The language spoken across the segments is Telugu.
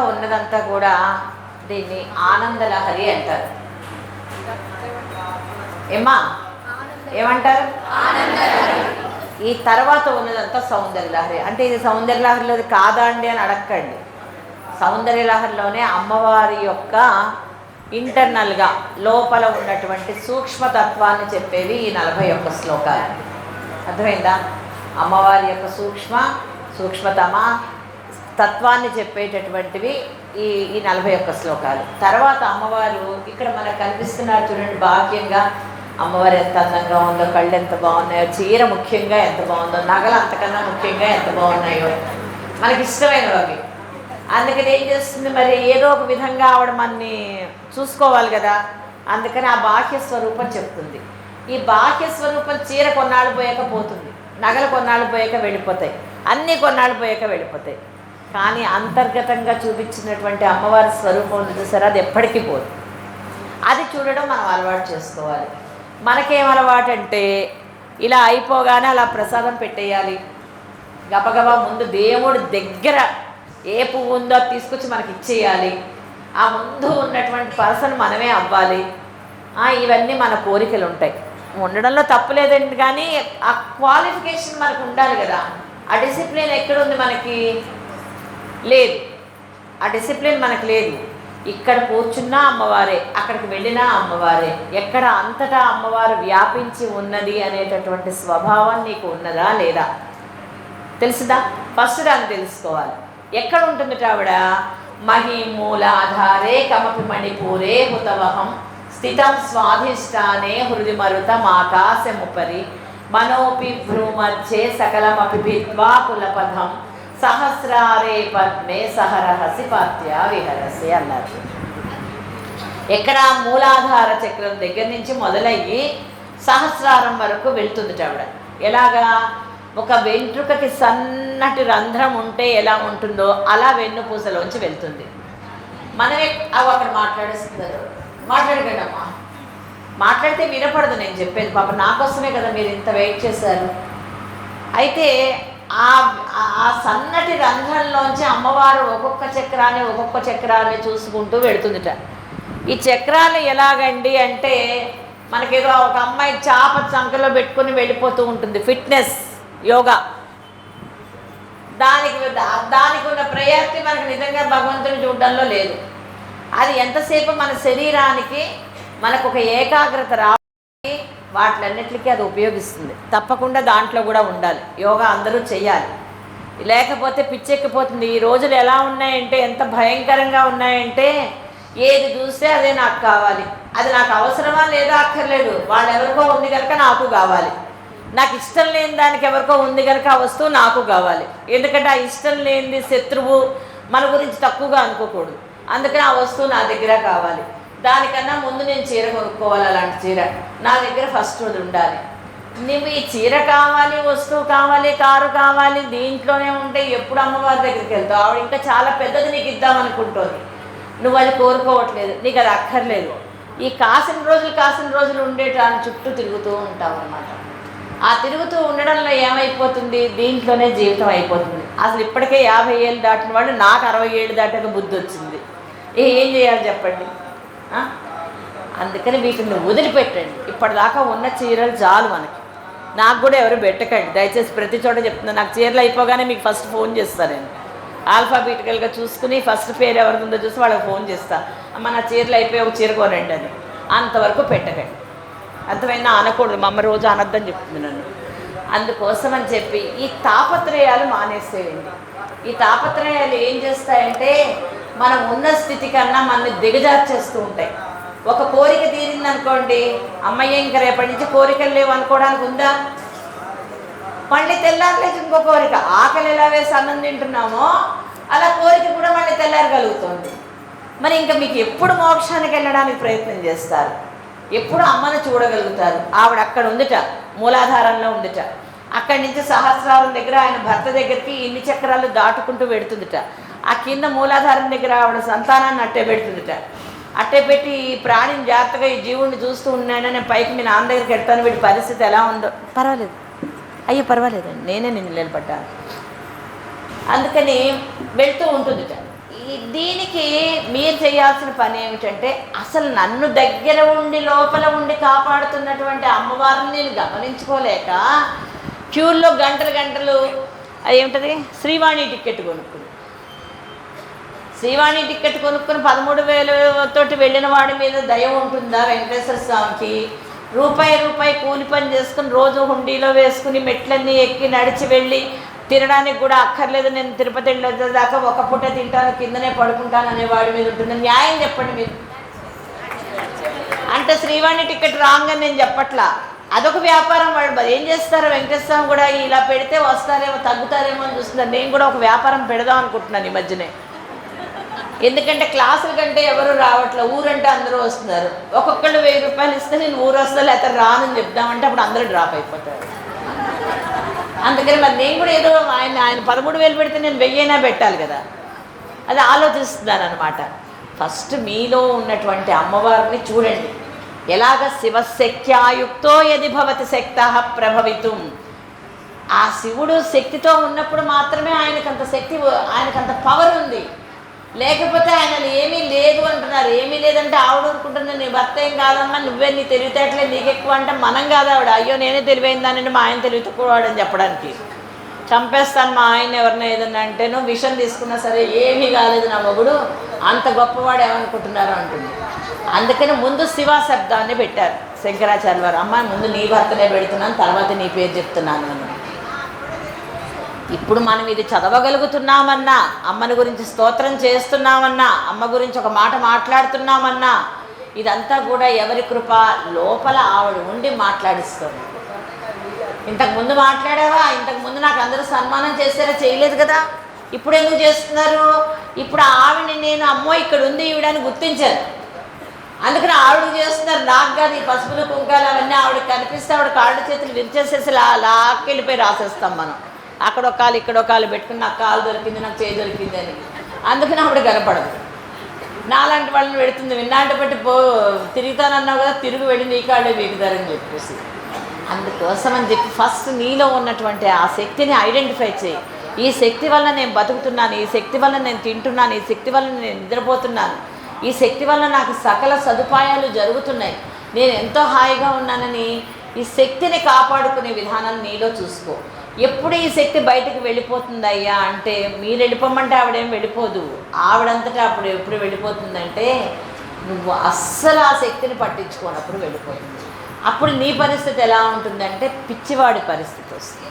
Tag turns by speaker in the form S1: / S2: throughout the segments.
S1: ఉన్నదంతా కూడా దీన్ని ఆనందలహరి అంటారు. ఏమ్మా? ఏమంటారు? ఈ తర్వాత ఉన్నదంతా సౌందర్యలహరి. అంటే ఇది సౌందర్యలహరిలోది కాదా అండి అని అడగండి సౌందర్యలహరిలోనే అమ్మవారి యొక్క ఇంటర్నల్గా లోపల ఉన్నటువంటి సూక్ష్మతత్వాన్ని చెప్పేవి ఈ నలభై ఒక్క శ్లోకాలు. అర్థమైందా? అమ్మవారి యొక్క సూక్ష్మ సూక్ష్మతమ తత్వాన్ని చెప్పేటటువంటివి ఈ ఈ నలభై ఒక్క శ్లోకాలు. తర్వాత అమ్మవారు ఇక్కడ మనకు కనిపిస్తున్నారు చూడండి భాగ్యంగా. అమ్మవారు ఎంత అందంగా ఉందో కళ్ళు ఎంత బాగున్నాయో చీర ముఖ్యంగా ఎంత బాగుందో నగలు అంతకన్నా ముఖ్యంగా ఎంత బాగున్నాయో. మనకి ఇష్టమైనవి అవి. అందుకని ఏం చేస్తుంది మరి? ఏదో ఒక విధంగా ఆవిడ మనని చూసుకోవాలి కదా. అందుకని ఆ బాహ్య స్వరూపం చెప్తుంది. ఈ బాహ్య స్వరూపం చీర కొన్నాళ్ళు పోయాక పోతుంది. నగలు కొన్నాళ్ళు పోయాక వెళ్ళిపోతాయి. అన్నీ కొన్నాళ్ళు పోయాక వెళ్ళిపోతాయి. కానీ అంతర్గతంగా చూపించినటువంటి అమ్మవారి స్వరూపం ఉంది చూసారా అది ఎప్పటికీ పోదు. అది చూడడం మనం అలవాటు చేసుకోవాలి. మనకేం అలవాటు అంటే ఇలా అయిపోగానే అలా ప్రసాదం పెట్టేయాలి. గబగబా ముందు దేవుడి దగ్గర ఏ పువ్వు ఉందో అది తీసుకొచ్చి మనకి ఇచ్చేయాలి. ఆ ముందు ఉన్నటువంటి పర్సన్ మనమే అవ్వాలి. ఇవన్నీ మన కోరికలు ఉంటాయి. ఉండడంలో తప్పు లేదండి కానీ ఆ క్వాలిఫికేషన్ మనకు ఉండాలి కదా. ఆ డిసిప్లిన్ ఎక్కడుంది మనకి? లేదు. ఆ డిసిప్లిన్ మనకు లేదు. ఇక్కడ కూర్చున్నా అమ్మవారే అక్కడికి వెళ్ళినా అమ్మవారే ఎక్కడ అంతటా అమ్మవారు వ్యాపించి ఉన్నది అనేటటువంటి స్వభావం నీకు ఉన్నదా లేదా? తెలుసుదా? ఫస్ట్ దాన్ని తెలుసుకోవాలి. ఎక్కడ ఉంటుంది ఆవిడ? మహిమూలాధారే కమపి మణిపూరే హుతవహం స్థితం స్వాధిష్టానే హృది మరుత ఆకాశముపరి. మనోపి భ్రూమధ్యే సకలమపి భిత్వా కులపథం. సహస్రారే పద్మే సహరహసి పాత్య విహరసి అన్నారు. ఎక్కడ మూలాధార చక్రం దగ్గర నుంచి మొదలయ్యి సహస్రారం వరకు వెళ్తుంది ఆవిడ. ఎలాగా? ఒక వెంట్రుకకి సన్నటి రంధ్రం ఉంటే ఎలా ఉంటుందో అలా వెన్నుపూసలోంచి వెళ్తుంది. మనమే అవి అక్కడ మాట్లాడేస్తున్నారు. మాట్లాడకండి మాట్లాడితే వినపడదు నేను చెప్పేది. పాప నా కోసమే కదా మీరు ఇంత వెయిట్ చేశారు. అయితే ఆ ఆ- సన్నటి రంధ్రంలోంచి అమ్మవారు ఒక్కొక్క చక్రాన్ని ఒక్కొక్క చక్రాన్ని చూసుకుంటూ వెళుతుందిట. ఈ చక్రాలు ఎలాగండి అంటే మనకేదో ఒక అమ్మాయి చాప సంఖ్యలో పెట్టుకుని వెళ్ళిపోతూ ఉంటుంది. ఫిట్నెస్ యోగా. దానికి దానికి ఉన్న ప్రయాప్తి మనకు నిజంగా భగవంతుని చూడడంలో లేదు. అది ఎంతసేపు మన శరీరానికి మనకు ఒక ఏకాగ్రత రావాలి వాటిలన్నిటికీ అది ఉపయోగిస్తుంది. తప్పకుండా దాంట్లో కూడా ఉండాలి. యోగా అందరూ చేయాలి లేకపోతే పిచ్చెక్కిపోతుంది. ఈ రోజులు ఎలా ఉన్నాయంటే ఎంత భయంకరంగా ఉన్నాయంటే ఏది చూస్తే అదే నాకు కావాలి. అది నాకు అవసరమా లేదా అక్కర్లేదు. వాళ్ళెవరికో ఉంది కనుక నాకు కావాలి. నాకు ఇష్టం లేని దానికి ఎవరికో ఉంది కనుక ఆ వస్తువు నాకు కావాలి. ఎందుకంటే ఆ ఇష్టం లేనిది శత్రువు మన గురించి తక్కువగా అనుకోకూడదు. అందుకని ఆ వస్తువు నా దగ్గర కావాలి. దానికన్నా ముందు నేను చీర కొనుక్కోవాలి అలాంటి చీర. నా దగ్గర ఫస్ట్ అది ఉండాలి. నువ్వు ఈ చీర కావాలి వస్తువు కావాలి కారు కావాలి దీంట్లోనే ఉంటే ఎప్పుడు అమ్మవారి దగ్గరికి వెళ్తావు? ఆవిడ ఇంకా చాలా పెద్దది నీకు ఇద్దామనుకుంటోంది నువ్వు అది కోరుకోవట్లేదు. నీకు అది అక్కర్లేదు. ఈ కాసిన రోజులు కాసిన రోజులు ఉండేటాన్ని చుట్టూ తిరుగుతూ ఉంటావు అనమాట ఆ తిరుగుతూ ఉండడంలో ఏమైపోతుంది? దీంట్లోనే జీవితం అయిపోతుంది. అసలు ఇప్పటికే యాభై ఏళ్ళు దాటిన వాళ్ళు నాకు అరవై ఏళ్ళు దాటాక బుద్ధి వచ్చింది. ఏం చేయాలి చెప్పండి? అందుకని వీటిని వదిలిపెట్టండి. ఇప్పటిదాకా ఉన్న చీరలు చాలు మనకి. నాకు కూడా ఎవరు పెట్టకండి. దయచేసి ప్రతి చోట చెప్తున్నా. నాకు చీరలు అయిపోగానే మీకు ఫస్ట్ ఫోన్ చేస్తాను నేను. ఆల్ఫాబెటికల్గా చూసుకుని ఫస్ట్ పేరు ఎవరిదిందో చూసి వాళ్ళకి ఫోన్ చేస్తా. అమ్మ నా చీరలు అయిపోయి ఒక చీర కొనండి అని. అంతవరకు పెట్టకండి. అర్థమైనా అనకూడదు. మా అమ్మ రోజు అనొద్దని చెప్తుంది నన్ను. అందుకోసం అని చెప్పి ఈ తాపత్రయాలు మానేసేయండి. ఈ తాపత్రయాలు ఏం చేస్తాయంటే మనం ఉన్న స్థితి కన్నా మనల్ని దిగజార్చేస్తూ ఉంటాయి. ఒక కోరిక తీరిందనుకోండి అమ్మయ్య ఇంక రేపటి నుంచి కోరికలు లేవు అనుకోవడానికి ఉందా? మళ్ళీ తెల్లారలేదు ఇంకో కోరిక ఆకలి ఎలా వేసి అన్నం తింటున్నామో అలా కోరిక కూడా మళ్ళీ తెల్లారగలుగుతుంది. మరి ఇంకా మీకు ఎప్పుడు మోక్షానికి వెళ్ళడానికి ప్రయత్నం చేస్తారు? ఎప్పుడు అమ్మను చూడగలుగుతారు? ఆవిడ అక్కడ ఉందిట మూలాధారంలో ఉందిట. అక్కడి నుంచి సహస్రారం దగ్గర ఆయన భర్త దగ్గరికి ఇన్ని చక్రాలు దాటుకుంటూ పెడుతుందిట ఆ కింద మూలాధారం దగ్గర ఆవిడ సంతానాన్ని అట్టే పెడుతుందిట. అట్టే పెట్టి ఈ ప్రాణిని జాగ్రత్తగా ఈ జీవుడిని చూస్తూ ఉన్నాను నేను పైకి మీ నాన్న దగ్గరికి వెళ్తాను వీడి పరిస్థితి ఎలా ఉందో. పర్వాలేదు. అయ్యో పర్వాలేదండి. నేనే నిన్ను నిలబడ్డాను. అందుకని వెళ్తూ ఉంటుందిట. ఈ దీనికి మీరు చేయాల్సిన పని ఏమిటంటే అసలు నన్ను దగ్గర ఉండి లోపల ఉండి కాపాడుతున్నటువంటి అమ్మవారిని నేను గమనించుకోలేక క్యూల్లో గంటలు గంటలు అదేమిటది శ్రీవాణి టికెట్ కొనుక్కుని శ్రీవాణి టికెట్ కొనుక్కుని పదమూడు వేలు తోటి వెళ్ళిన వాడి మీద దయ ఉంటుందా వెంకటేశ్వర స్వామికి? రూపాయి రూపాయి కూలి పని చేసుకుని రోజు హుండీలో వేసుకుని మెట్లన్నీ ఎక్కి నడిచి వెళ్ళి తినడానికి కూడా అక్కర్లేదు నేను తిరుపతి వెళ్ళేదాకా ఒక పూట తింటాను కిందనే పడుకుంటాను అనే వాడి మీద ఉంటుంది. న్యాయం చెప్పండి మీరు. అంటే శ్రీవాణి టికెట్ రాంగ్ అని నేను చెప్పట్లా. అదొక వ్యాపారం వాడు మరి ఏం చేస్తారు? వెంకటేశ్వరం స్వామి కూడా ఇలా పెడితే వస్తారేమో తగ్గుతారేమో అని చూస్తున్నారు. నేను కూడా ఒక వ్యాపారం పెడదాం అనుకుంటున్నాను ఈ మధ్యనే. ఎందుకంటే క్లాసుల కంటే ఎవరు రావట్లే ఊరంటే అందరూ వస్తున్నారు. ఒక్కొక్కళ్ళు వెయ్యి రూపాయలు ఇస్తే నేను ఊరు వస్తా లేకపోతే రానని చెప్దామంటే అప్పుడు అందరూ డ్రాప్ అయిపోతారు. అందుకని మరి నేను కూడా ఏదో ఆయన ఆయన పదమూడు వేలు పెడితే నేను వెయ్యైనా పెట్టాలి కదా. అది ఆలోచిస్తున్నాను అనమాట ఫస్ట్ మీలో ఉన్నటువంటి అమ్మవారిని చూడండి. ఎలాగ శివశక్త్యాయుక్తో యది భవతి శక్త ప్రభవితం. ఆ శివుడు శక్తితో ఉన్నప్పుడు మాత్రమే ఆయనకంత శక్తి ఆయనకంత పవర్ ఉంది. లేకపోతే ఆయన ఏమీ లేదు అంటున్నారు. ఏమీ లేదంటే ఆవిడ అనుకుంటున్నా నీ భర్త ఏం కాదమ్మా నువ్వే నీ తెలివితేటలే నీకు ఎక్కువ అంటే మనం కాదు ఆవిడ. అయ్యో నేనే తెలివైందానండి మా ఆయన తెలివితక్కువాడు అని చెప్పడానికి. చంపేస్తాను మా ఆయన ఎవరిన ఏదన్నా అంటేనో విషం తీసుకున్నా సరే ఏమీ కాలేదు నా మొగుడు అంత గొప్పవాడు ఏమనుకుంటున్నారు అంటుంది. అందుకని ముందు శివ శబ్దాన్ని పెట్టారు శంకరాచార్య వారు. అమ్మ ముందు నీ భర్తనే పెడుతున్నాను తర్వాత నీ పేరు చెప్తున్నాను అని. ఇప్పుడు మనం ఇది చదవగలుగుతున్నామన్నా అమ్మని గురించి స్తోత్రం చేస్తున్నామన్నా అమ్మ గురించి ఒక మాట మాట్లాడుతున్నామన్నా ఇదంతా కూడా ఎవరి కృప? లోపల ఆవిడ ఉండి మాట్లాడిస్తుంది. ఇంతకుముందు మాట్లాడావా? ఇంతకు ముందు నాకు అందరూ సన్మానం చేశారా? చేయలేదు కదా. ఇప్పుడు ఎందుకు చేస్తున్నారు? ఇప్పుడు ఆవిడని నేను అమ్మో ఇక్కడ ఉంది ఈవిడని గుర్తించాను అందుకని ఆవిడ చేస్తున్నారు. నాకు కాదు ఈ పసుపులు కుంకాలు అవన్నీ ఆవిడకి కనిపిస్తే ఆవిడ కాళ్ళు చేతులు విరిచేసేసి లాక్కి వెళ్ళిపోయి రాసేస్తాం మనం. అక్కడ ఒక కాలు ఇక్కడ ఒక కాలు పెట్టుకుని నాకు కాలు దొరికింది నాకు చేయి దొరికింది అని. అందుకని ఆవిడ కనపడదు నాలాంటి వాళ్ళని పెడుతుంది విన్నాంటి పెట్టి పో తిరుగుతానన్నావు కదా తిరుగు వెళ్ళి నీ కాళ్ళే బీగుతారని చెప్పేసి. అందుకోసం అని చెప్పి ఫస్ట్ నీలో ఉన్నటువంటి ఆ శక్తిని ఐడెంటిఫై చేయి. ఈ శక్తి వల్ల నేను బతుకుతున్నాను ఈ శక్తి వల్ల నేను తింటున్నాను ఈ శక్తి వల్ల నేను నిద్రపోతున్నాను. ఈ శక్తి వల్ల నాకు సకల సదుపాయాలు జరుగుతున్నాయి. నేను ఎంతో హాయిగా ఉన్నానని ఈ శక్తిని కాపాడుకునే విధానం నీలో చూసుకో. ఎప్పుడు ఈ శక్తి బయటకు వెళ్ళిపోతుందయ్యా? అంటే మీరు వెళ్ళిపోమంటే ఆవిడేం వెళ్ళిపోదు. ఆవిడంతటా అప్పుడు ఎప్పుడు వెళ్ళిపోతుందంటే నువ్వు అస్సలు ఆ శక్తిని పట్టించుకోనప్పుడు వెళ్ళిపోతుంది. అప్పుడు నీ పరిస్థితి ఎలా ఉంటుందంటే పిచ్చివాడి పరిస్థితి వస్తుంది.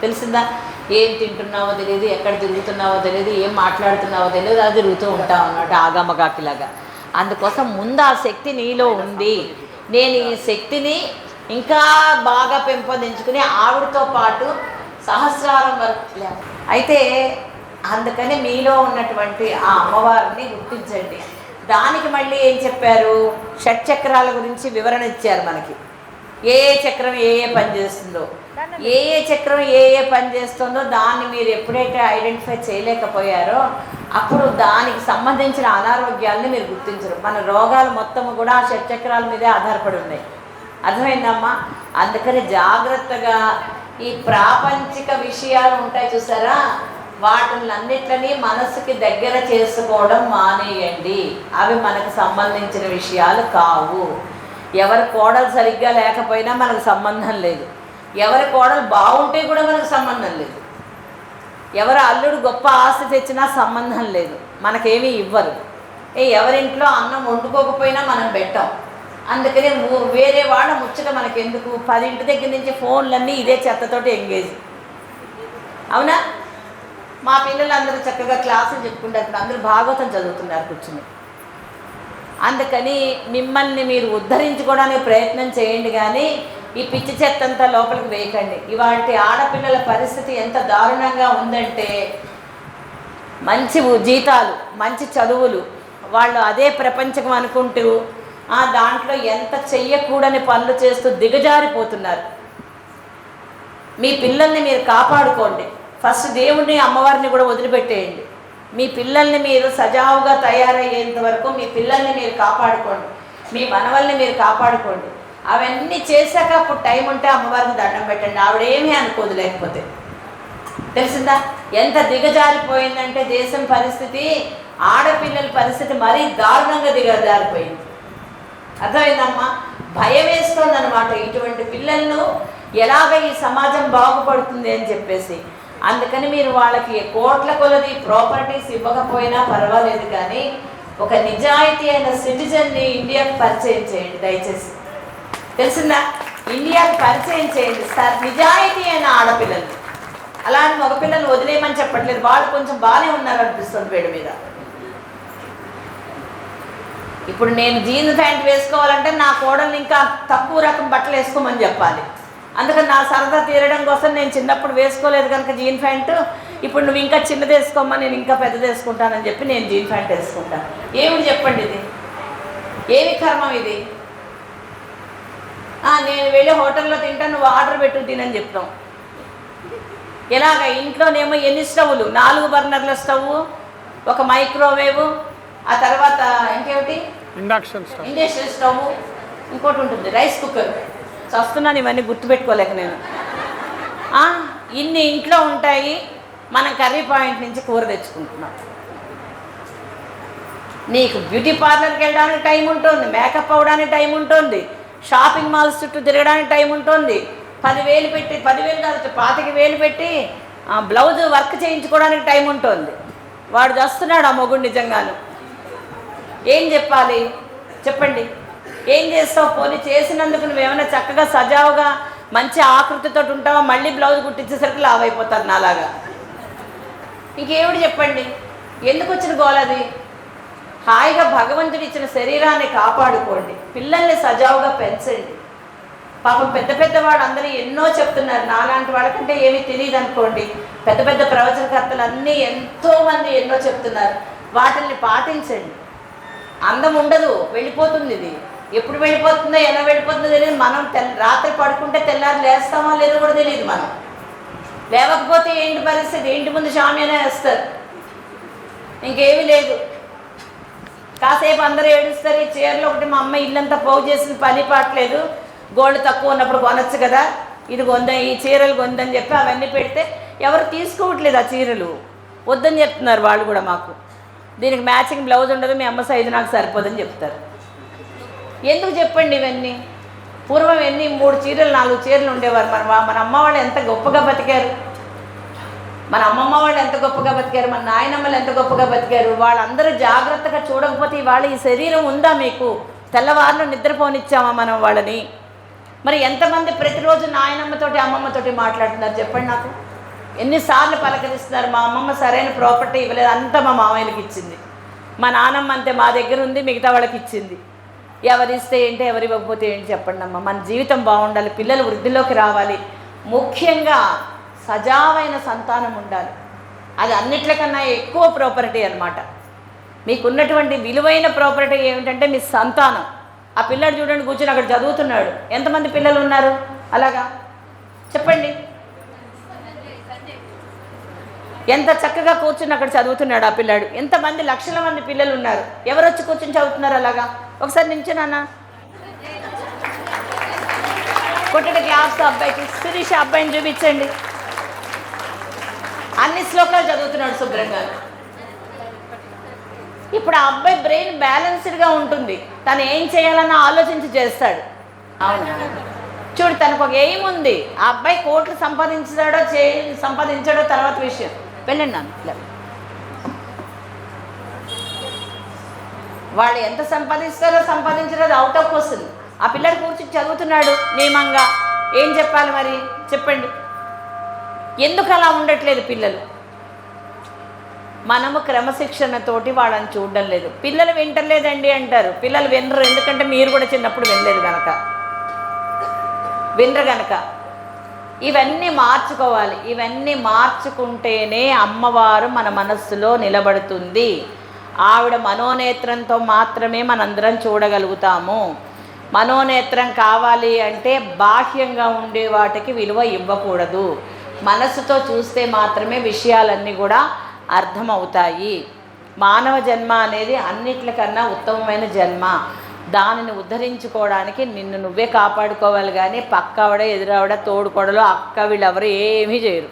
S1: తెలిసిందా? ఏం తింటున్నావో తెలియదు ఎక్కడ తిరుగుతున్నావో తెలియదు ఏం మాట్లాడుతున్నావో తెలియదు అది తిరుగుతూ ఉంటావు అన్నమాట ఆగమగాకిలాగా. అందుకోసం ముందు ఆ శక్తి నీలో ఉంది. నేను ఈ శక్తిని ఇంకా బాగా పెంపొందించుకుని ఆవిడతో పాటు సహస్రారం వరకు అయితే అందుకని మీలో ఉన్నటువంటి ఆ అమ్మవారిని గుర్తించండి. దానికి మళ్ళీ ఏం చెప్పారు? షట్చక్రాల గురించి వివరణ ఇచ్చారు మనకి. ఏ ఏ చక్రం ఏ ఏ పని చేస్తుందో. ఏ ఏ చక్రం ఏ ఏ పని చేస్తుందో దాన్ని మీరు ఎప్పుడైతే ఐడెంటిఫై చేయలేకపోయారో అప్పుడు దానికి సంబంధించిన అనారోగ్యాలని మీరు గుర్తించరు. మన రోగాలు మొత్తం కూడా ఆ షట్చక్రాల మీదే ఆధారపడి ఉన్నాయి. అర్థమైందమ్మా? అందుకని జాగ్రత్తగా ఈ ప్రాపంచిక విషయాలు ఉంటాయి చూసారా? వాటిని అన్నిట్లని మనసుకి దగ్గర చేసుకోవడం మానేయండి. అవి మనకు సంబంధించిన విషయాలు కావు. ఎవరి కోడలు సరిగ్గా లేకపోయినా మనకు సంబంధం లేదు. ఎవరి కోడలు బాగుంటే కూడా మనకు సంబంధం లేదు. ఎవరు అల్లుడు గొప్ప ఆస్తి తెచ్చినా సంబంధం లేదు. మనకేమీ ఇవ్వరు. ఏ ఎవరింట్లో అన్నం వండుకోకపోయినా మనం పెట్టాం. అందుకని వేరే వాళ్ళ ముచ్చట మనకెందుకు? పదింటి దగ్గర నుంచి ఫోన్లన్నీ ఇదే చెత్తతోటి ఎంగేజ్ అవునా? మా పిల్లలందరూ చక్కగా క్లాసులు చెప్పుకుంటారు అందరూ భాగవతం చదువుతున్నారు కూర్చుని. అందుకని మిమ్మల్ని మీరు ఉద్ధరించుకోవడానికి ప్రయత్నం చేయండి కానీ ఈ పిచ్చి చెత్తంతా లోపలికి వేయకండి. ఇవాటి ఆడపిల్లల పరిస్థితి ఎంత దారుణంగా ఉందంటే మంచి జీతాలు మంచి చదువులు వాళ్ళు అదే ప్రపంచం అనుకుంటూ ఆ దాంట్లో ఎంత చెయ్యకూడని పనులు చేస్తూ దిగజారిపోతున్నారు. మీ పిల్లల్ని మీరు కాపాడుకోండి. ఫస్ట్ దేవుడిని అమ్మవారిని కూడా వదిలిపెట్టేయండి. మీ పిల్లల్ని మీరు సజావుగా తయారయ్యేంత వరకు మీ పిల్లల్ని మీరు కాపాడుకోండి. మీ మనవల్ని మీరు కాపాడుకోండి. అవన్నీ చేశాక అప్పుడు టైం ఉంటే అమ్మవారిని దండం పెట్టండి. ఆవిడేమీ అనుకోదు లేకపోతే. తెలిసిందా? ఎంత దిగజారిపోయిందంటే దేశం పరిస్థితి ఆడపిల్లల పరిస్థితి మరీ దారుణంగా దిగజారిపోయింది. అర్థమైందమ్మా? భయం వేస్తోంది అనమాట ఇటువంటి పిల్లలను ఎలాగ ఈ సమాజం బాగుపడుతుంది అని చెప్పేసి. అందుకని మీరు వాళ్ళకి కోట్ల కొలది ప్రాపర్టీస్ ఇవ్వకపోయినా పర్వాలేదు కానీ ఒక నిజాయితీ అయిన సిటిజన్ని ఇండియాకి పరిచయం చేయండి దయచేసి. తెలిసిందా? ఇండియాకి పరిచయం చేయండి. సార్ నిజాయితీ అయిన ఆడపిల్లలు. అలాంటి మగపిల్లలు వదిలేయమని చెప్పట్లేదు. వాళ్ళు కొంచెం బాగానే ఉన్నారనిపిస్తుంది వేడి మీద. ఇప్పుడు నేను జీన్స్ ప్యాంట్ వేసుకోవాలంటే నా కోడల్ని ఇంకా తక్కువ రకం బట్టలు వేసుకోమని చెప్పాలి. అందుకని నా సరదా తీరడం కోసం నేను చిన్నప్పుడు వేసుకోలేదు కనుక జీన్ ప్యాంట్. ఇప్పుడు నువ్వు ఇంకా చిన్నది వేసుకోమని నేను ఇంకా పెద్దది వేసుకుంటానని చెప్పి నేను జీన్ ప్యాంట్ వేసుకుంటాను. ఏమిటి చెప్పండి ఇది? ఏమి కర్మం ఇది? నేను వెళ్ళి హోటల్లో తింటా నువ్వు ఆర్డర్ పెట్టు తినని చెప్తాం. ఎలాగ? ఇంట్లోనేమో ఎన్ని స్టవ్లు నాలుగు బర్నర్ల స్టవ్ ఒక మైక్రోవేవ్ ఆ తర్వాత ఇంకేమిటి?
S2: ఇండక్షన్ స్టవ్
S1: ఇండక్షన్ స్టవ్ ఇంకోటి ఉంటుంది రైస్ కుక్కర్ చస్తున్నాను ఇవన్నీ గుర్తుపెట్టుకోలేక నేను. ఇన్ని ఇంట్లో ఉంటాయి మనం కర్రీ పాయింట్ నుంచి కూర తెచ్చుకుంటున్నాం. నీకు బ్యూటీ పార్లర్కి వెళ్ళడానికి టైం ఉంటుంది మేకప్ అవ్వడానికి టైం ఉంటుంది షాపింగ్ మాల్స్ చుట్టూ తిరగడానికి టైం ఉంటుంది. పదివేలు పెట్టి పదివేలు కాదు పాతిక వేలు పెట్టి బ్లౌజ్ వర్క్ చేయించుకోవడానికి టైం ఉంటుంది. వాడు చేస్తున్నాడు ఆ మొగుడు నిజంగాను. ఏం చెప్పాలి? చెప్పండి. ఏం చేస్తావు? పోనీ చేసినందుకు నువ్వేమైనా చక్కగా సజావుగా మంచి ఆకృతితో ఉంటావా? మళ్ళీ బ్లౌజ్ కుట్టించేసరికి లావైపోతారు నాలాగా. ఇంకేమిటి చెప్పండి? ఎందుకు వచ్చిన గోలది హాయిగా భగవంతుడు ఇచ్చిన శరీరాన్ని కాపాడుకోండి. పిల్లల్ని సజావుగా పెంచండి. పాపం పెద్ద పెద్దవాడు అందరూ ఎన్నో చెప్తున్నారు. నాలాంటి వాళ్ళకంటే ఏమీ తెలియదు అనుకోండి. పెద్ద పెద్ద ప్రవచనకర్తలు అన్నీ ఎంతోమంది ఎన్నో చెప్తున్నారు. వాటిల్ని పాటించండి. అందం ఉండదు వెళ్ళిపోతుంది ఇది ఎప్పుడు వెళ్ళిపోతుందో ఎలా వెళ్ళిపోతుందో తెలియదు. మనం తెల్ రాత్రి పడుకుంటే తెల్లారి లేస్తామా లేదో కూడా తెలియదు మనం లేవకపోతే ఏంటి పరిస్థితి? ఇంటి ముందు షామ్యానే వేస్తారు. ఇంకేమీ లేదు. కాసేపు అందరూ ఏడుస్తారు ఈ చీరలు ఒకటి మా అమ్మ ఇల్లంతా పోగు చేసిన పని పాటలేదు. గోల్డ్ తక్కువ ఉన్నప్పుడు కొనొచ్చు కదా. ఇది కొందా ఈ చీరలు కొందని చెప్పి అవన్నీ పెడితే ఎవరు తీసుకోవట్లేదు ఆ చీరలు. వద్దని చెప్తున్నారు వాళ్ళు కూడా మాకు. దీనికి మ్యాచింగ్ బ్లౌజ్ ఉండదు మీ అమ్మ సైజు నాకు సరిపోదని చెప్తారు. ఎందుకు చెప్పండి ఇవన్నీ? పూర్వం ఎన్ని? మూడు చీరలు నాలుగు చీరలు ఉండేవారు. మన మన అమ్మ వాళ్ళు ఎంత గొప్పగా బతికారు. మన అమ్మమ్మ వాళ్ళు ఎంత గొప్పగా బతికారు మన నాయనమ్మలు ఎంత గొప్పగా బతికారు. వాళ్ళందరూ జాగ్రత్తగా చూడకపోతే ఇవాళ ఈ శరీరం ఉందా మీకు? తెల్లవారులు నిద్రపోనిచ్చామా మనం వాళ్ళని? మరి ఎంతమంది ప్రతిరోజు నాయనమ్మతోటి అమ్మమ్మతోటి మాట్లాడుతున్నారు? చెప్పండి నాకు. ఎన్నిసార్లు పలకరిస్తున్నారు మా అమ్మమ్మ సరైన ప్రాపర్టీ ఇవ్వలేదు అంతా మా మామయ్యకి ఇచ్చింది. మా నానమ్మ అంతే మా దగ్గర ఉంది మిగతా వాళ్ళకి ఇచ్చింది. ఎవరిస్తే ఏంటి ఎవరు ఇవ్వకపోతే ఏంటి చెప్పండి అమ్మ. మన జీవితం బాగుండాలి పిల్లలు వృద్ధిలోకి రావాలి. ముఖ్యంగా సజావైన సంతానం ఉండాలి. అది అన్నిట్లకన్నా ఎక్కువ ప్రాపర్టీ అనమాట మీకున్నటువంటి విలువైన ప్రాపర్టీ ఏమిటంటే మీ సంతానం. ఆ పిల్లాడు చూడండి కూర్చొని అక్కడ చదువుతున్నాడు. ఎంతమంది పిల్లలు ఉన్నారు? అలాగా? చెప్పండి. ఎంత చక్కగా కూర్చుని అక్కడ చదువుతున్నాడు ఆ పిల్లాడు? ఎంతమంది లక్షల మంది పిల్లలు ఉన్నారు ఎవరు వచ్చి కూర్చుని చదువుతున్నారు అలాగా? ఒకసారి నించున్నానా కొట్టడి క్లాస్ అబ్బాయికి శిరీష అబ్బాయిని చూపించండి. అన్ని శ్లోకాలు చదువుతున్నాడు శుభ్రంగా ఇప్పుడు ఆ అబ్బాయి బ్రెయిన్ బ్యాలెన్స్డ్గా ఉంటుంది. తను ఏం చేయాలన్న ఆలోచించి చేస్తాడు. అవును. చూడు తనకు ఒక ఎయిమ్ ఉంది. ఆ అబ్బాయి కోట్లు సంపాదించాడో చే సంపాదించాడో తర్వాత విషయం. వెళ్ళండి నాన్న ఇలా. వాళ్ళు ఎంత సంపాదిస్తారో సంపాదించారో అది అవుట్ ఆఫ్ వస్తుంది ఆ పిల్లడు కూర్చుని చదువుతున్నాడు నియమంగా. ఏం చెప్పాలి మరి? చెప్పండి. ఎందుకు అలా ఉండట్లేదు పిల్లలు? మనము క్రమశిక్షణతోటి వాళ్ళని చూడడం లేదు. పిల్లలు వింటలేదండి అంటారు. పిల్లలు వినరు. ఎందుకంటే మీరు కూడా చిన్నప్పుడు వినలేదు కనుక వినరు కనుక ఇవన్నీ మార్చుకోవాలి. ఇవన్నీ మార్చుకుంటేనే అమ్మవారు మన మనస్సులో నిలబడుతుంది. ఆవిడ మనోనేత్రంతో మాత్రమే మనందరం చూడగలుగుతాము. మనోనేత్రం కావాలి అంటే బాహ్యంగా ఉండే వాటికి విలువ ఇవ్వకూడదు. మనసుతో చూస్తే మాత్రమే విషయాలన్నీ కూడా అర్థమవుతాయి. మానవ జన్మ అనేది అన్నిట్లకన్నా ఉత్తమమైన జన్మ. దానిని ఉద్ధరించుకోవడానికి నిన్ను నువ్వే కాపాడుకోవాలి కానీ పక్కవడ ఆవిడ ఎదురావిడ తోడుకోడలు అక్క వీళ్ళెవరు ఏమీ చేయరు.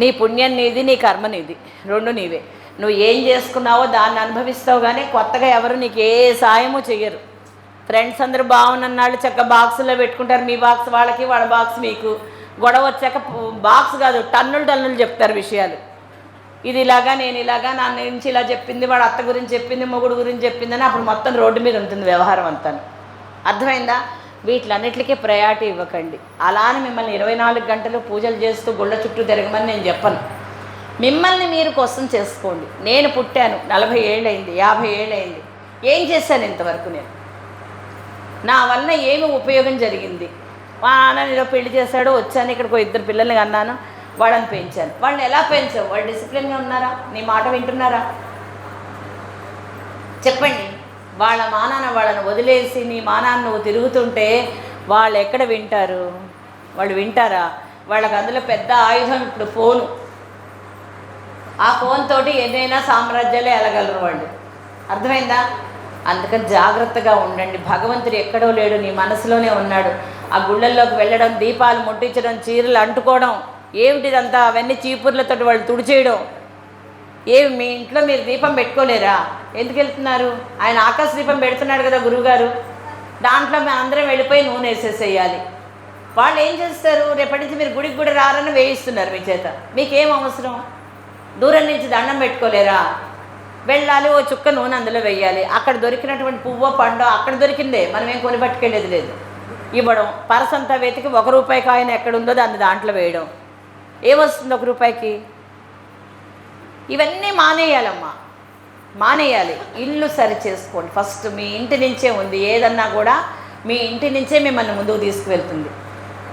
S1: నీ పుణ్యం నీది నీ కర్మ నీది. రెండు నీవే. నువ్వు ఏం చేసుకున్నావో దాన్ని అనుభవిస్తావు కానీ కొత్తగా ఎవరు నీకు ఏ సాయము చెయ్యరు. ఫ్రెండ్స్ అందరూ బాగున్నన్నాళ్ళు చక్క బాక్సులో పెట్టుకుంటారు. మీ బాక్స్ వాళ్ళకి వాళ్ళ బాక్స్ మీకు. గొడవ వచ్చాక బాక్స్ కాదు టన్నులు టన్నులు చెప్తారు విషయాలు. ఇది ఇలాగా నేను ఇలాగా నా నుంచి ఇలా చెప్పింది వాడు అత్త గురించి చెప్పింది మొగుడు గురించి చెప్పిందని అప్పుడు మొత్తం రోడ్డు మీద ఉంటుంది వ్యవహారం అంతా. అర్థమైందా? వీటిలన్నిటికీ ప్రయారిటీ ఇవ్వకండి. అలా అని మిమ్మల్ని ఇరవై నాలుగు గంటలు పూజలు చేస్తూ గుళ్ళ చుట్టూ తిరగమని నేను చెప్పను. మిమ్మల్ని మీరు కోసం చేసుకోండి. నేను పుట్టాను నలభై ఏళ్ళైంది యాభై ఏళ్ళైంది ఏం చేశాను ఇంతవరకు నేను? నా వలన ఏమి ఉపయోగం జరిగింది? మా నాన్న పెళ్ళి చేశాడు వచ్చాను ఇక్కడికి ఇద్దరు పిల్లల్ని కన్నాను. వాళ్ళని పెంచాను. వాళ్ళని ఎలా పెంచావు? వాళ్ళు డిసిప్లిన్గా ఉన్నారా? నీ మాట వింటున్నారా? చెప్పండి. వాళ్ళ మానాన వాళ్ళని వదిలేసి నీ మానాన్ని నువ్వు తిరుగుతుంటే వాళ్ళు ఎక్కడ వింటారు? వాళ్ళు వింటారా? వాళ్ళకి అందులో పెద్ద ఆయుధం ఇప్పుడు ఫోను. ఆ ఫోన్ తోటి ఎన్నైనా సామ్రాజ్యాలే ఎలగలరు వాళ్ళు. అర్థమైందా? అందుకని జాగ్రత్తగా ఉండండి. భగవంతుడు ఎక్కడో లేడు నీ మనసులోనే ఉన్నాడు. ఆ గుళ్ళల్లోకి వెళ్ళడం దీపాలు ముట్టించడం చీరలు అంటుకోవడం ఏమిటిదంతా? అవన్నీ చీపుర్లతో వాళ్ళు తుడిచేయడం. ఏమి మీ ఇంట్లో మీరు దీపం పెట్టుకోలేరా? ఎందుకు వెళ్తున్నారు? ఆయన ఆకాశ దీపం పెడుతున్నాడు కదా గురువుగారు. దాంట్లో మేము అందరం వెళ్ళిపోయి నూనె వేసేసేయాలి. వాళ్ళు ఏం చేస్తారు? రేపటి నుంచి మీరు గుడికి కూడా రారని వేయిస్తున్నారు మీ చేత. మీకేం అవసరం? దూరం నుంచి దండం పెట్టుకోలేరా? వెళ్ళాలి ఓ చుక్క నూనె అందులో వేయాలి. అక్కడ దొరికినటువంటి పువ్వో పండో అక్కడ దొరికిందే. మనం ఏం కొని పట్టుకెళ్ళేది లేదు. ఇవ్వడం పరసంతా వెతికి ఒక రూపాయి కాయిన్ ఎక్కడుందో దాన్ని దాంట్లో వేయడం. ఏమొస్తుంది ఒక రూపాయికి? ఇవన్నీ మానేయాలమ్మా. మానేయాలి. ఇల్లు సరి చేసుకోండి ఫస్ట్ మీ ఇంటి నుంచే ఉంది. ఏదన్నా కూడా మీ ఇంటి నుంచే మిమ్మల్ని ముందుకు తీసుకువెళ్తుంది.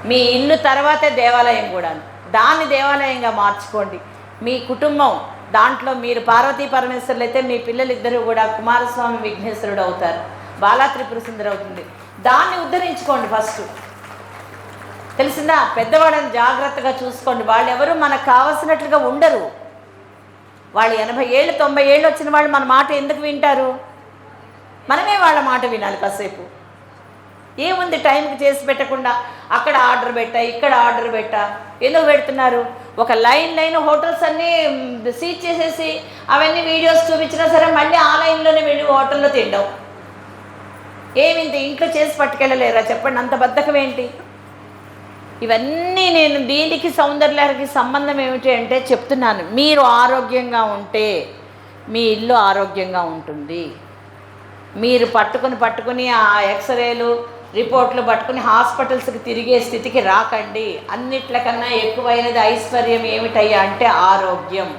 S1: మీ ఇల్లు తర్వాతే దేవాలయం కూడా దాన్ని దేవాలయంగా మార్చుకోండి. మీ కుటుంబం దాంట్లో మీరు పార్వతీ పరమేశ్వరులు అయితే మీ పిల్లలిద్దరూ కూడా కుమారస్వామి విఘ్నేశ్వరుడు అవుతారు. బాలా త్రిపుర సుందరి అవుతుంది దాన్ని ఉద్ధరించుకోండి ఫస్ట్. తెలిసిందా? పెద్దవాళ్ళని జాగ్రత్తగా చూసుకోండి. వాళ్ళు ఎవరు మనకు కావలసినట్లుగా ఉండరు. వాళ్ళు ఎనభై ఏళ్ళు తొంభై ఏళ్ళు వచ్చిన వాళ్ళు మన మాట ఎందుకు వింటారు? మనమే వాళ్ళ మాట వినాలి కాసేపు. ఏముంది టైంకి చేసి పెట్టకుండా అక్కడ ఆర్డర్ పెట్టా ఇక్కడ ఆర్డర్ పెట్టా ఎందుకు పెడుతున్నారు? ఒక లైన్ లైన్ హోటల్స్ అన్నీ సీట్ చేసేసి అవన్నీ వీడియోస్ చూపించినా సరే మళ్ళీ ఆ లైన్లోనే వెళ్ళి హోటల్లో తింటాం. ఏమింది? ఇంట్లో చేసి పట్టుకెళ్ళలేరా? చెప్పండి. అంత బద్ధకం ఏంటి? ఇవన్నీ నేను దీనికి సౌందర్యాలకి సంబంధం ఏమిటి అంటే చెప్తున్నాను. మీరు ఆరోగ్యంగా ఉంటే మీ ఇల్లు ఆరోగ్యంగా ఉంటుంది. మీరు పట్టుకుని పట్టుకుని ఆ ఎక్స్రేలు రిపోర్ట్లు పట్టుకుని హాస్పిటల్స్కి తిరిగే స్థితికి రాకండి. అన్నిట్లకన్నా ఎక్కువైనది ఐశ్వర్యం ఏమిటయ్యా అంటే ఆరోగ్యం.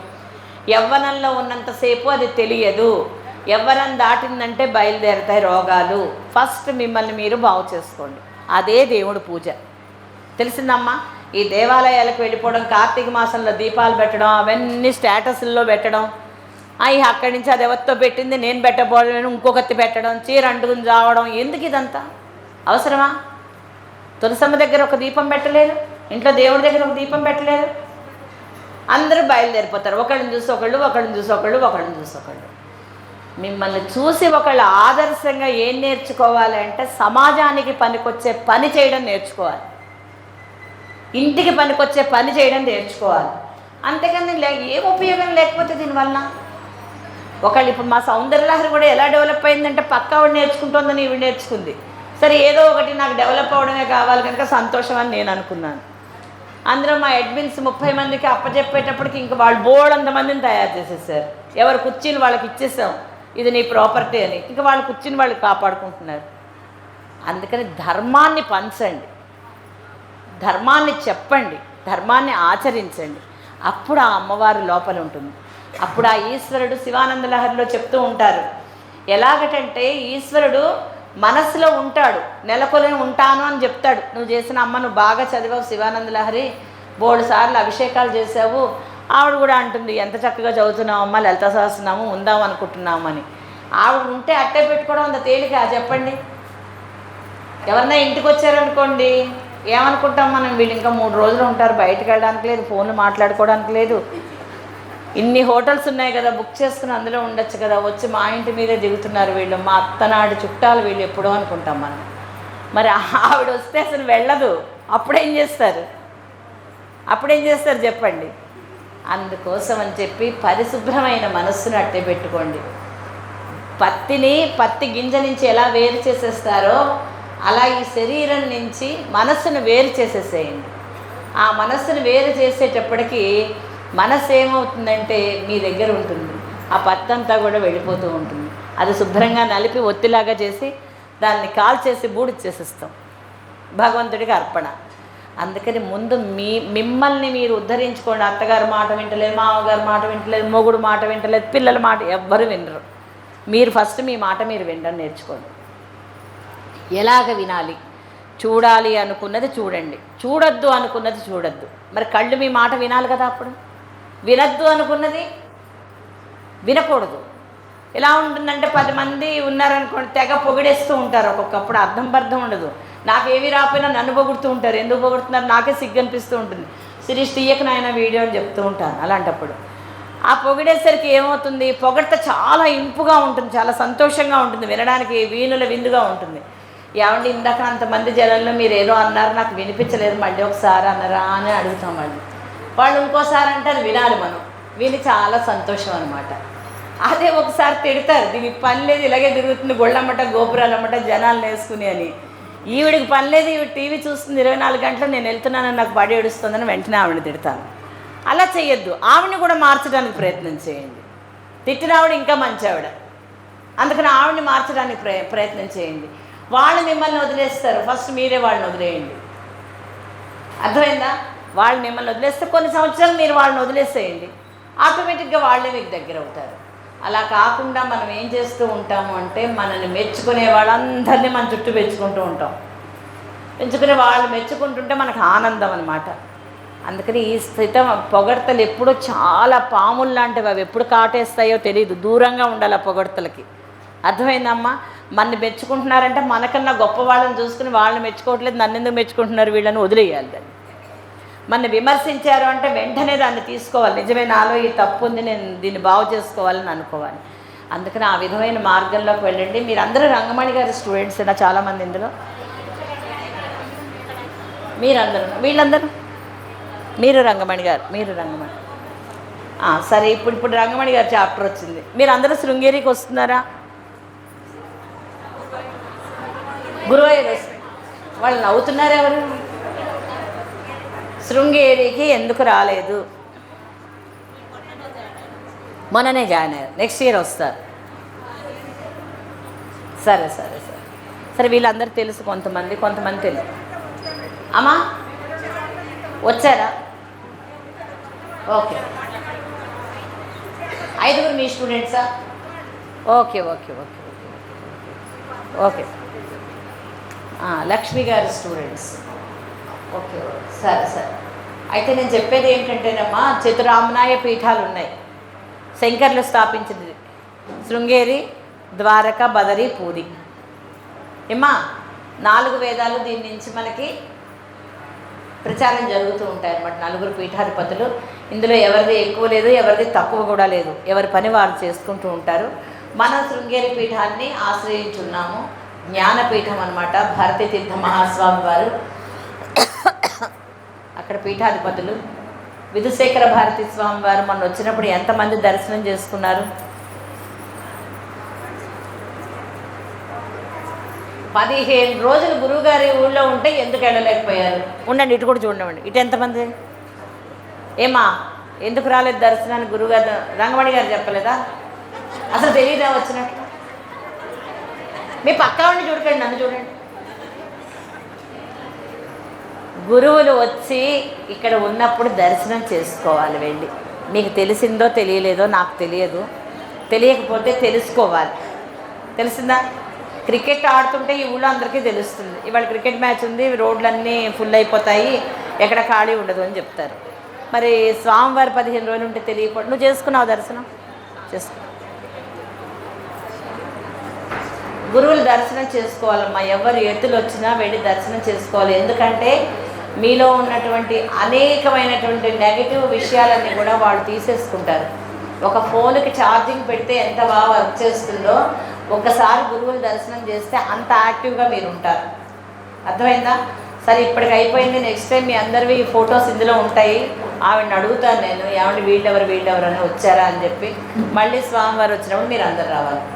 S1: యవ్వనంలో ఉన్నంతసేపు అది తెలియదు. యవ్వనం దాటిందంటే బయలుదేరుతాయి రోగాలు. ఫస్ట్ మిమ్మల్ని మీరు బాగు చేసుకోండి. అదే దేవుడు పూజ. తెలిసిందమ్మా? ఈ దేవాలయాలకు వెళ్ళిపోవడం కార్తీక మాసంలో దీపాలు పెట్టడం అవన్నీ స్టేటస్ల్లో పెట్టడం. అవి అక్కడి నుంచి అది ఎవరితో పెట్టింది? నేను పెట్టబోలేను ఇంకొకటి పెట్టడం చీర అంటుకుని రావడం. ఎందుకు ఇదంతా? అవసరమా? తులసమ్మ దగ్గర ఒక దీపం పెట్టలేదు? ఇంట్లో దేవుడి దగ్గర ఒక దీపం పెట్టలేదు? అందరూ బయలుదేరిపోతారు. ఒకళ్ళని చూసి ఒకళ్ళు ఒకళ్ళని చూసి ఒకళ్ళు ఒకళ్ళని చూసి ఒకళ్ళు. మిమ్మల్ని చూసి ఒకళ్ళు ఆదర్శంగా ఏం నేర్చుకోవాలి అంటే సమాజానికి పనికొచ్చే పని చేయడం నేర్చుకోవాలి. ఇంటికి పనికొచ్చే పని చేయడం నేర్చుకోవాలి. అంతేకాని లే ఏం ఉపయోగం లేకపోతే దీనివల్ల? ఒకళ్ళు ఇప్పుడు మా సౌందర్యలహరి కూడా ఎలా డెవలప్ అయిందంటే పక్క ఆవిడ నేర్చుకుంటుందని ఈవిడ నేర్చుకుంది. సరే ఏదో ఒకటి నాకు డెవలప్ అవడమే కావాలి కనుక సంతోషం అని నేను అనుకున్నాను. అందులో మా అడ్మిన్స్ ముప్పై మందికి అప్పచెప్పేటప్పటికి ఇంక వాళ్ళు బోర్డు మందిని తయారు చేసేసారు. ఎవరు కుర్చీని వాళ్ళకి ఇచ్చేసాం. ఇది నీ ప్రాపర్టీ అని. ఇంకా వాళ్ళు కుర్చీని వాళ్ళు కాపాడుకుంటున్నారు. అందుకని ధర్మాన్ని పంచండి. ధర్మాన్ని చెప్పండి ధర్మాన్ని ఆచరించండి. అప్పుడు ఆ అమ్మవారి లోపల ఉంటుంది. అప్పుడు ఆ ఈశ్వరుడు శివానంద లహరిలో చెప్తూ ఉంటారు. ఎలాగటంటే ఈశ్వరుడు మనసులో ఉంటాడు నెలకొని ఉంటాను అని చెప్తాడు. నువ్వు చేసిన అమ్మ నువ్వు బాగా చదివావు శివానంద లహరి బోడు సార్లు అభిషేకాలు చేసావు ఆవిడ కూడా అంటుంది ఎంత చక్కగా చదువుతున్నావు అమ్మ లలిత సహస్రనాము ఉందాం అనుకుంటున్నామని. ఆవిడ ఉంటే అట్టే పెట్టుకోవడం అంత తేలిక చెప్పండి. ఎవరన్నా ఇంటికి వచ్చారనుకోండి ఏమనుకుంటాం మనం? వీళ్ళు ఇంకా మూడు రోజులు ఉంటారు బయటకు వెళ్ళడానికి లేదు ఫోన్లు మాట్లాడుకోవడానికి లేదు. ఇన్ని హోటల్స్ ఉన్నాయి కదా బుక్ చేసుకుని అందులో ఉండొచ్చు కదా. వచ్చి మా ఇంటి మీదే దిగుతున్నారు వీళ్ళు. మా అత్తనాడు చుట్టాలు వీళ్ళు ఎప్పుడో అనుకుంటాం మనం. మరి ఆవిడ వస్తే అసలు వెళ్ళదు. అప్పుడేం చేస్తారు? అప్పుడేం చేస్తారు చెప్పండి? అందుకోసం అని చెప్పి పరిశుభ్రమైన మనస్సును అట్టే పెట్టుకోండి. పత్తిని పత్తి గింజ నుంచి ఎలా వేరు చేసేస్తారో అలా ఈ శరీరం నుంచి మనస్సును వేరు చేసేసేయండి. ఆ మనస్సును వేరు చేసేటప్పటికీ మనస్సు ఏమవుతుందంటే మీ దగ్గర ఉంటుంది. ఆ పత్తి అంతా కూడా వెళ్ళిపోతూ ఉంటుంది. అది శుభ్రంగా నలిపి ఒత్తిలాగా చేసి దాన్ని కాల్ చేసి బూడిచ్చేసిస్తాం భగవంతుడికి అర్పణ. అందుకని ముందు మీ మిమ్మల్ని మీరు ఉద్ధరించుకోండి. అత్తగారి మాట వింటలేదు మామగారి మాట వింటలేదు మొగుడు మాట వింటలేదు పిల్లల మాట ఎవ్వరు వినరు. మీరు ఫస్ట్ మీ మాట మీరు వినడం నేర్చుకోండి. ఎలాగ వినాలి? చూడాలి అనుకున్నది చూడండి. చూడొద్దు అనుకున్నది చూడొద్దు. మరి కళ్ళు మీ మాట వినాలి కదా అప్పుడు? వినద్దు అనుకున్నది వినకూడదు. ఎలా ఉంటుందంటే పది మంది ఉన్నారనుకోండి తెగ పొగిడేస్తూ ఉంటారు ఒక్కొక్కప్పుడు. అర్థం పర్థం ఉండదు. నాకు ఏవి రాకపోయినా నన్ను పొగుడుతూ ఉంటారు. ఎందుకు పొగుడుతున్నారు? నాకే సిగ్గు అనిపిస్తూ ఉంటుంది. సిరీస్ తీయక నాయన వీడియో అని చెప్తూ ఉంటాను అలాంటప్పుడు. ఆ పొగిడేసరికి ఏమవుతుంది? పొగడత చాలా ఇంపుగా ఉంటుంది చాలా సంతోషంగా ఉంటుంది వినడానికి వీణుల విందుగా ఉంటుంది. ఏమండి ఇందాక అంతమంది జనంలో మీరు ఏదో అన్నారు నాకు వినిపించలేదు మళ్ళీ ఒకసారి అన్నరా అని అడుగుతాం వాళ్ళు. వాళ్ళు ఇంకోసారి అంటారు వినాలి మనం. విని చాలా సంతోషం అనమాట అదే ఒకసారి తిడతారు దీనికి పని లేదు ఇలాగే తిరుగుతుంది గొళ్ళమ్మట గోపురాలమ్మట జనాలు వేసుకుని అని. ఈవిడికి పని లేదు ఈవిడ టీవీ చూస్తుంది ఇరవై నాలుగు గంటలు నేను వెళ్తున్నానని నాకు బడి ఏడుస్తుందని వెంటనే ఆవిడ తిడతాను. అలా చేయొద్దు ఆవిడని కూడా మార్చడానికి ప్రయత్నం చేయండి. తిట్టిన ఆవిడ ఇంకా మంచి ఆవిడ. అందుకని ఆవిడని మార్చడానికి ప్రయత్నం చేయండి. వాళ్ళు మిమ్మల్ని వదిలేస్తారు. ఫస్ట్ మీరే వాళ్ళని వదిలేయండి. అర్థమైందా? వాళ్ళు మిమ్మల్ని వదిలేస్తే కొన్ని సంవత్సరాలు మీరు వాళ్ళని వదిలేసేయండి. ఆటోమేటిక్గా వాళ్ళే మీకు దగ్గర అవుతారు. అలా కాకుండా మనం ఏం చేస్తూ ఉంటాము అంటే మనల్ని మెచ్చుకునే వాళ్ళందరినీ మన చుట్టూ పెంచుకుంటూ ఉంటాం. పెంచుకునే వాళ్ళు మెచ్చుకుంటుంటే మనకు ఆనందం అనమాట అందుకని ఈ స్థితం పొగడతలు ఎప్పుడూ చాలా పాములు లాంటివి అవి ఎప్పుడు కాటేస్తాయో తెలియదు దూరంగా ఉండాలి ఆ పొగడతలకి. అర్థమైందమ్మా? మనని మెచ్చుకుంటున్నారంటే మనకన్నా గొప్ప వాళ్ళని చూసుకుని వాళ్ళని మెచ్చుకోవట్లేదు నన్ను ఎందుకు మెచ్చుకుంటున్నారు వీళ్ళని వదిలేయాలి దాన్ని. మన విమర్శించారు అంటే వెంటనే దాన్ని తీసుకోవాలి. నిజమే నాలో ఈ తప్పు ఉంది నేను దీన్ని బాగు చేసుకోవాలని అనుకోవాలి. అందుకని ఆ విధమైన మార్గంలోకి వెళ్ళండి. మీరు అందరూ రంగమణి గారి స్టూడెంట్స్ అయినా చాలామంది ఇందులో? మీరందరూ? వీళ్ళందరూ? మీరు రంగమణి గారు మీరు రంగమణి. సరే ఇప్పుడు ఇప్పుడు రంగమణి గారు చాప్టర్ వచ్చింది. మీరు అందరూ శృంగేరికి వస్తున్నారా? గురువాయూర్ వాళ్ళు నవ్వుతున్నారు ఎవరు శృంగేరికి ఎందుకు రాలేదు? మొన్ననే జాయిన్ అయ్యారు. నెక్స్ట్ ఇయర్ వస్తారు. సరే సరే సరే. సరే వీళ్ళందరూ తెలుసు కొంతమంది కొంతమంది తెలుసు అమ్మా వచ్చారా? ఓకే. ఐదుగురు మీ స్టూడెంట్సా? Okay okay okay okay. Okay. Lakshmi గారి స్టూడెంట్స్ ఓకే ఓకే సరే సరే. అయితే నేను చెప్పేది ఏంటంటేనమ్మా చతురామనాయ పీఠాలు ఉన్నాయి శంకర్లు స్థాపించింది శృంగేరి ద్వారక బదరి పూరి. ఏమ్మా నాలుగు వేదాలు దీని నుంచి మనకి ప్రచారం జరుగుతూ ఉంటాయి అన్నమాట నలుగురు పీఠాధిపతులు. ఇందులో ఎవరిది ఎక్కువ లేదు ఎవరిది తక్కువ కూడా లేదు. ఎవరి పని వారు చేసుకుంటూ ఉంటారు. మనం శృంగేరి పీఠాన్ని ఆశ్రయించున్నాము. జ్ఞానపీఠం అనమాట భారతీ తీర్థ మహాస్వామి వారు. అక్కడ పీఠాధిపతులు. విధుశేఖర భారతి స్వామి వారు మొన్న వచ్చినప్పుడు ఎంతమంది దర్శనం చేసుకున్నారు? పదిహేను రోజులు గురువుగారి ఊళ్ళో ఉంటే ఎందుకు వెళ్ళలేకపోయారు? ఉండండి ఇటు కూడా చూడండి. ఇటు ఎంతమంది? ఏమా ఎందుకు రాలేదు దర్శనానికి గురువుగారు? రంగమణి గారు చెప్పలేదా? అసలు తెలియదా వచ్చినట్టు? మీ పక్క ఉండి చూడకండి నన్ను చూడండి. గురువులు వచ్చి ఇక్కడ ఉన్నప్పుడు దర్శనం చేసుకోవాలి వెళ్ళి. మీకు తెలిసిందో తెలియలేదో నాకు తెలియదు. తెలియకపోతే తెలుసుకోవాలి. తెలిసిందా? క్రికెట్ ఆడుతుంటే ఈ ఊళ్ళో అందరికీ తెలుస్తుంది. ఇవాళ క్రికెట్ మ్యాచ్ ఉంది రోడ్లన్నీ ఫుల్ అయిపోతాయి ఎక్కడ ఖాళీ ఉండదు అని చెప్తారు. మరి స్వామివారి పదిహేను రోజులు ఉంటే తెలియకపోతే నువ్వు చేసుకున్నావు దర్శనం? చేసుకో గురువులు దర్శనం చేసుకోవాలమ్మా. ఎవరు ఎత్తులు వచ్చినా వెళ్ళి దర్శనం చేసుకోవాలి. ఎందుకంటే మీలో ఉన్నటువంటి అనేకమైనటువంటి నెగిటివ్ విషయాలన్నీ కూడా వాళ్ళు తీసేసుకుంటారు. ఒక ఫోన్కి ఛార్జింగ్ పెడితే ఎంత బాగా వర్క్ చేస్తుందో ఒకసారి గురువులు దర్శనం చేస్తే అంత యాక్టివ్గా మీరు ఉంటారు. అర్థమైందా? సరే ఇప్పటికి అయిపోయింది. నెక్స్ట్ టైం మీ అందరివి ఫొటోస్ ఇందులో ఉంటాయి. ఆవిడని అడుగుతాను నేను ఏమంటే వీళ్ళెవరు వీళ్ళెవరు అని వచ్చారా? అని చెప్పి. మళ్ళీ స్వామివారు వచ్చినప్పుడు మీరు అందరు రావాలి.